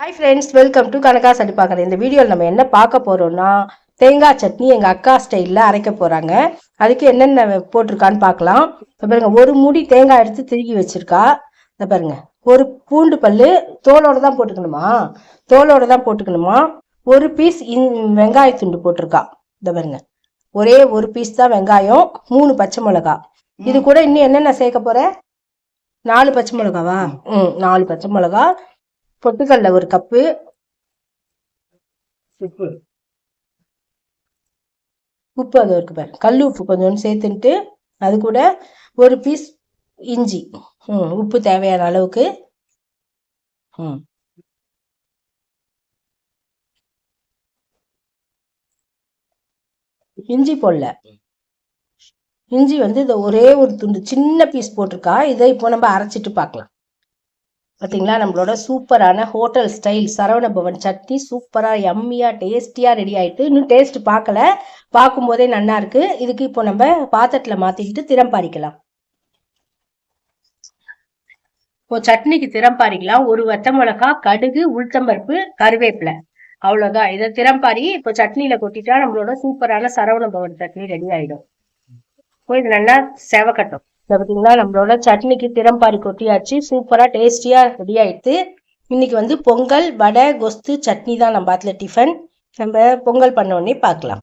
Hi friends welcome to கனகா சட்டி பார்க்குறேன் இந்த வீடியோவில் நம்ம என்ன பார்க்க போகிறோம்னா தேங்காய் சட்னி எங்கள் அக்கா ஸ்டைலில் அரைக்க போகிறாங்க அதுக்கு என்னென்ன போட்டிருக்கான்னு பார்க்கலாம். இப்போ பாருங்க ஒரு மூடி தேங்காய் எடுத்து திருகி வச்சிருக்கா. இந்த பாருங்க ஒரு பூண்டு பல்லு தோலோட தான் போட்டுக்கணுமா? தோலோட தான் போட்டுக்கணுமா? ஒரு பீஸ் இன் வெங்காய துண்டு போட்டிருக்கா. இந்த பாருங்க ஒரே ஒரு பீஸ் தான் வெங்காயம் மூணு பச்சை மிளகா. இது கூட இன்னும் என்னென்ன சேர்க்க போற? நாலு பச்சை மிளகாவா? ம் நாலு பச்சை மிளகா பொட்டுக்கடல ஒரு கப்பு. உப்பு. உப்பு அது இருக்கு பாரு. கல் உப்பு கொஞ்சோண்டு சேர்த்துன்ட்டு அது கூட ஒரு பீஸ் இஞ்சி. ம் உப்பு தேவையான அளவுக்கு. ம். இஞ்சி போடல. இஞ்சி வந்து இந்த ஒரே ஒரு துண்டு சின்ன பீஸ் போட்டிருக்கா. இதை இப்போ நம்ம அரைச்சிட்டு பார்க்கலாம். பார்த்தீங்களா நம்மளோட சூப்பரான ஹோட்டல் ஸ்டைல் சரவண பவன் சட்னி சூப்பராக எம்மியாக டேஸ்டியாக ரெடி ஆகிட்டு இன்னும் டேஸ்ட் பார்க்கல. பார்க்கும்போதே நல்லா இருக்கு. இதுக்கு இப்போ நம்ம பாத்திரத்தில் மாற்றிக்கிட்டு திறம் பாரிக்கலாம். இப்போ சட்னிக்கு திறம் பாரிக்கலாம். ஒரு வத்த மிளகா கடுகு உளுத்தம்பருப்பு கருவேப்பிலை. அவ்வளோதான் இதை திறம்பாரி இப்போ சட்னியில் கொட்டிட்டா நம்மளோட சூப்பரான சரவண பவன் சட்னி ரெடி ஆகிடும் இப்போ இது நல்லா செவக்கட்டும். பார்த்தீங்களா நம்மளோட சட்னிக்கு திறம்பாரி கொட்டியாச்சு. சூப்பராக டேஸ்டியாக ரெடி ஆயிடுத்து இன்னைக்கு வந்து பொங்கல் வடை கொஸ்து சட்னி தான் நம்ம பாத்துல டிஃபன் நம்ம பொங்கல் பண்ண உடனே பார்க்கலாம்